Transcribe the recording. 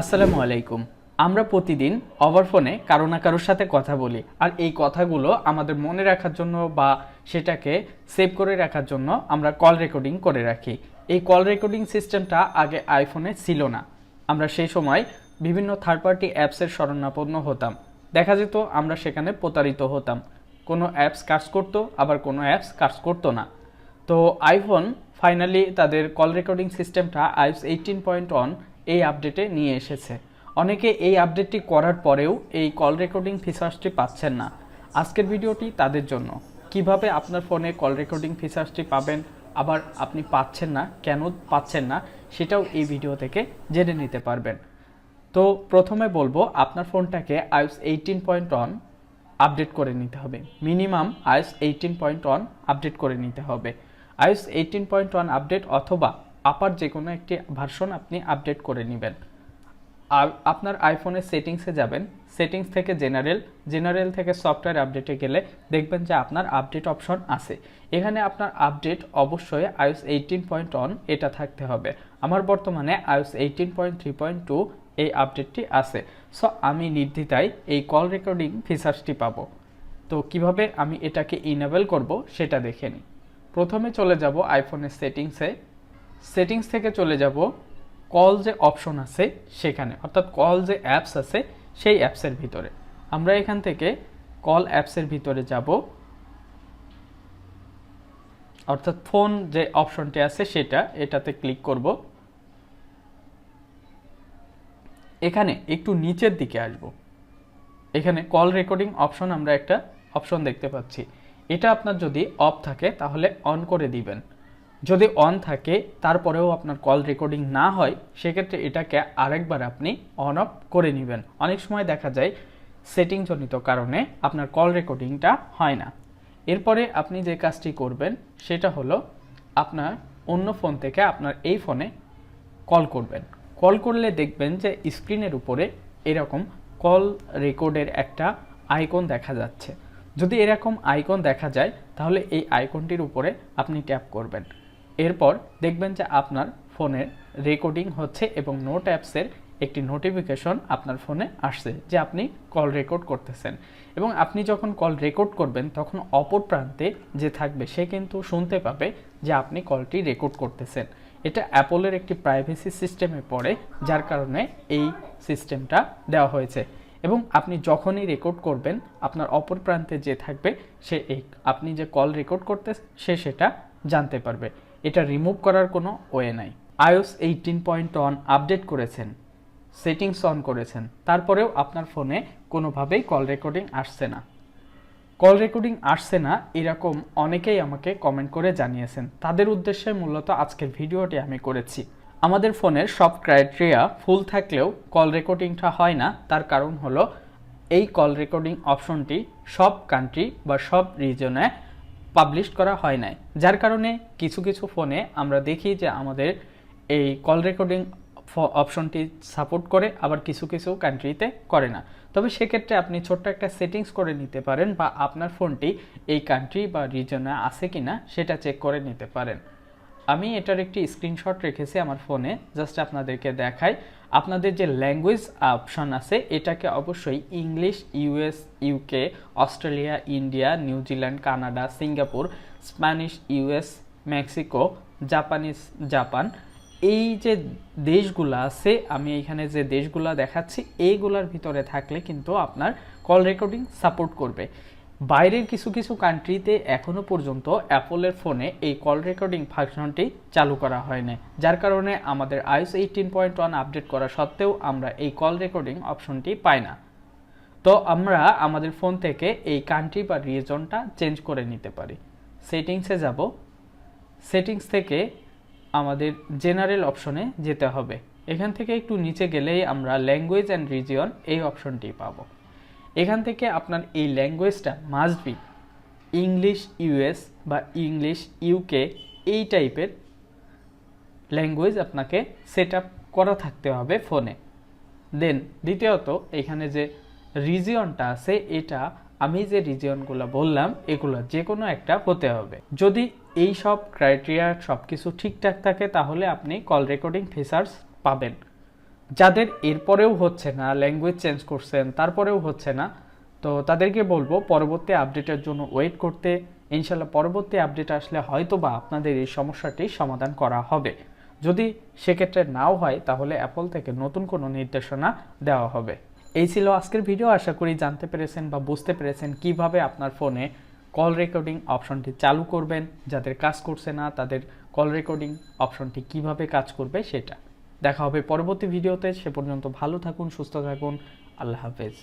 আসসালামু আলাইকুম। আমরা প্রতিদিন ওভার ফোনে কারও না কারোর সাথে কথা বলি। আর এই কথাগুলো আমাদের মনে রাখার জন্য বা সেটাকে সেভ করে রাখার জন্য আমরা কল রেকর্ডিং করে রাখি। এই কল রেকর্ডিং সিস্টেমটা আগে আইফোনে ছিল না। আমরা সেই সময় বিভিন্ন থার্ড পার্টি অ্যাপসের শরণাপন্ন হতাম। দেখা যেত আমরা সেখানে প্রতারিত হতাম। কোনো অ্যাপস কাজ করতো, আবার কোনো অ্যাপস কাজ করতো না। তো আইফোন ফাইনালি তাদের কল রেকর্ডিং সিস্টেমটা আইস এইটিন পয়েন্ট ওয়ান এই আপডেটে নিয়ে এসেছে। অনেকে এই আপডেটটি করার পরেও এই কল রেকর্ডিং ফিচার্সটি পাচ্ছেন না। আজকের ভিডিওটি তাদের জন্য। কীভাবে আপনার ফোনে কল রেকর্ডিং ফিচার্সটি পাবেন, আবার আপনি পাচ্ছেন না, কেন পাচ্ছেন না, সেটাও এই ভিডিও থেকে জেনে নিতে পারবেন। তো প্রথমে বলব, আপনার ফোনটাকে iOS eighteen point one update করে নিতে হবে। Minimum iOS eighteen point one update করে নিতে হবে। IOS eighteen point one update অথবা আপার যে কোনো একটি ভার্সন আপনি আপডেট করে নেবেন। আর আপনার আইফোনের সেটিংসে যাবেন। সেটিংস থেকে জেনারেল জেনারেল থেকে সফটওয়্যার আপডেটে গেলে দেখবেন যে আপনার আপডেট অপশন আছে। এখানে আপনার আপডেট অবশ্যই আইওস এইটিন পয়েন্ট ওয়ান এটা থাকতে হবে। আমার বর্তমানে iOS eighteen point three point two এই আপডেটটি আছে। সো আমি নির্দ্বিধায় এই কল রেকর্ডিং ফিচার্সটি পাবো। তো কীভাবে আমি এটাকে ইনেবল করব সেটা দেখে নিই। প্রথমে চলে যাব আইফোনের সেটিংসে সেটিংস থেকে চলে যাব, কল যে অপশন আছে সেখানে, অর্থাৎ কল যে অ্যাপস আছে সেই অ্যাপসের ভিতরে। আমরা এখান থেকে কল অ্যাপসের ভিতরে যাব, অর্থাৎ ফোন যে অপশনটি আছে সেটা, এটাতে ক্লিক করব। এখানে একটু নিচের দিকে আসব। এখানে কল রেকর্ডিং অপশন আমরা একটা অপশন দেখতে পাচ্ছি। এটা আপনার যদি অফ থাকে তাহলে অন করে দিবেন। যদি অন থাকে, তারপরেও আপনার কল রেকর্ডিং না হয়, সেক্ষেত্রে এটাকে আরেকবার আপনি অন অফ করে নেবেন। অনেক সময় দেখা যায় সেটিং জনিত কারণে আপনার কল রেকর্ডিংটা হয় না। এরপরে আপনি যে কাজটি করবেন, সেটা হলো আপনার অন্য ফোন থেকে আপনার এই ফোনে কল করবেন। কল করলে দেখবেন যে স্ক্রিনের উপরে এরকম কল রেকর্ডের একটা আইকন দেখা যাচ্ছে। যদি এরকম আইকন দেখা যায়, তাহলে এই আইকনটির উপরে আপনি ট্যাপ করবেন। এরপর দেখবেন যে আপনার ফোনের রেকর্ডিং হচ্ছে এবং নোট অ্যাপসের একটি নোটিফিকেশন আপনার ফোনে আসছে যে আপনি কল রেকর্ড করতেছেন। এবং আপনি যখন কল রেকর্ড করবেন, তখন অপর প্রান্তে যে থাকবে, সে কিন্তু শুনতে পাবে যে আপনি কলটি রেকর্ড করতেছেন। এটা অ্যাপলের একটি প্রাইভেসি সিস্টেমে পড়ে, যার কারণে এই সিস্টেমটা দেওয়া হয়েছে। এবং আপনি যখনই রেকর্ড করবেন, আপনার অপর প্রান্তে যে থাকবে, সে এই আপনি যে কল রেকর্ড করতে সে সেটা জানতে পারবে। এটা রিমুভ করার কোনো ওয়ে নাই। IOS eighteen point one update করেছেন সেটিংস অন করেছেন, তারপরেও আপনার ফোনে কোনোভাবেই কল রেকর্ডিং আসছে না। কল রেকর্ডিং আসছে না, এরকম অনেকেই আমাকে কমেন্ট করে জানিয়েছেন। তাদের উদ্দেশ্যে মূলত আজকের ভিডিওটি আমি করেছি। আমাদের ফোনের সব ক্রাইটেরিয়া ফুল থাকলেও কল রেকর্ডিংটা হয় না, তার কারণ হলো এই কল রেকর্ডিং অপশনটি সব কান্ট্রি বা সব রিজনে পাবলিশ করা হয় নাই। যার কারণে কিছু কিছু ফোনে আমরা দেখি যে আমাদের এই কল রেকর্ডিং অপশনটি সাপোর্ট করে, আবার কিছু কিছু কান্ট্রিতে করে না। তবে সেক্ষেত্রে আপনি ছোট্ট একটা সেটিংস করে নিতে পারেন বা আপনার ফোনটি এই কান্ট্রি বা রিজনে আছে কিনা সেটা চেক করে নিতে পারেন। আমি এটার একটি স্ক্রিনশট রেখেছি আমার ফোনে জাস্ট আপনাদেরকে দেখাই। আপনাদের যে ল্যাঙ্গুয়েজ অপশন আছে, এটাকে অবশ্যই English US UK Australia India New Zealand Canada Singapore Spanish US Mexico Japanese Japan এই যে দেশগুলো আছে, আমি এখানে যে দেশগুলো দেখাচ্ছি এইগুলোর ভিতরে থাকলে কিন্তু আপনার কল রেকর্ডিং সাপোর্ট করবে। বাইরের কিছু কিছু কান্ট্রিতে এখনও পর্যন্ত অ্যাপলের ফোনে এই কল রেকর্ডিং ফাংশনটি চালু করা হয় না যার কারণে আমাদের iOS eighteen point one update করা সত্ত্বেও আমরা এই কল রেকর্ডিং অপশনটি পাই না। তো আমরা আমাদের ফোন থেকে এই কান্ট্রি বা রিজনটা চেঞ্জ করে নিতে পারি। সেটিংসে যাব। সেটিংস থেকে আমাদের জেনারেল অপশনে যেতে হবে। এখান থেকে একটু নিচে গেলেই আমরা ল্যাঙ্গুয়েজ অ্যান্ড রিজিয়ন এই অপশনটি পাবো। এখান থেকে আপনার এই ল্যাঙ্গুয়েজটা মাস্ট বি ইংলিশ ইউএস বা ইংলিশ ইউকে এই টাইপের ল্যাঙ্গুয়েজ আপনাকে সেট করা থাকতে হবে ফোনে দেন দ্বিতীয়ত, এখানে যে রিজিয়নটা আছে, এটা আমি যে রিজিয়নগুলো বললাম, এগুলো যে কোনো একটা হতে হবে। যদি এই সব ক্রাইটেরিয়া সব কিছু ঠিকঠাক থাকে, তাহলে আপনি কল রেকর্ডিং ফিচার্স পাবেন। যাদের এরপরেও হচ্ছে না ল্যাঙ্গুয়েজ চেঞ্জ করছেন, তারপরেও হচ্ছে না, তো তাদেরকে বলব পরবর্তী আপডেটের জন্য ওয়েট করতে। ইনশাল্লাহ পরবর্তী আপডেট আসলে হয়তো বা আপনাদের এই সমস্যাটি সমাধান করা হবে। যদি সেক্ষেত্রে নাও হয়, তাহলে অ্যাপল থেকে নতুন কোনো নির্দেশনা দেওয়া হবে। এই ছিল আজকের ভিডিও আশা করি জানতে পেরেছেন বা বুঝতে পেরেছেন কীভাবে আপনার ফোনে কল রেকর্ডিং অপশনটি চালু করবেন, যাদের কাজ করছে না, তাদের কল রেকর্ডিং অপশনটি কীভাবে কাজ করবে সেটা। দেখা হবে পরবর্তী ভিডিওতে। সে পর্যন্ত ভালো থাকুন সুস্থ থাকুন। আল্লাহ হাফেজ।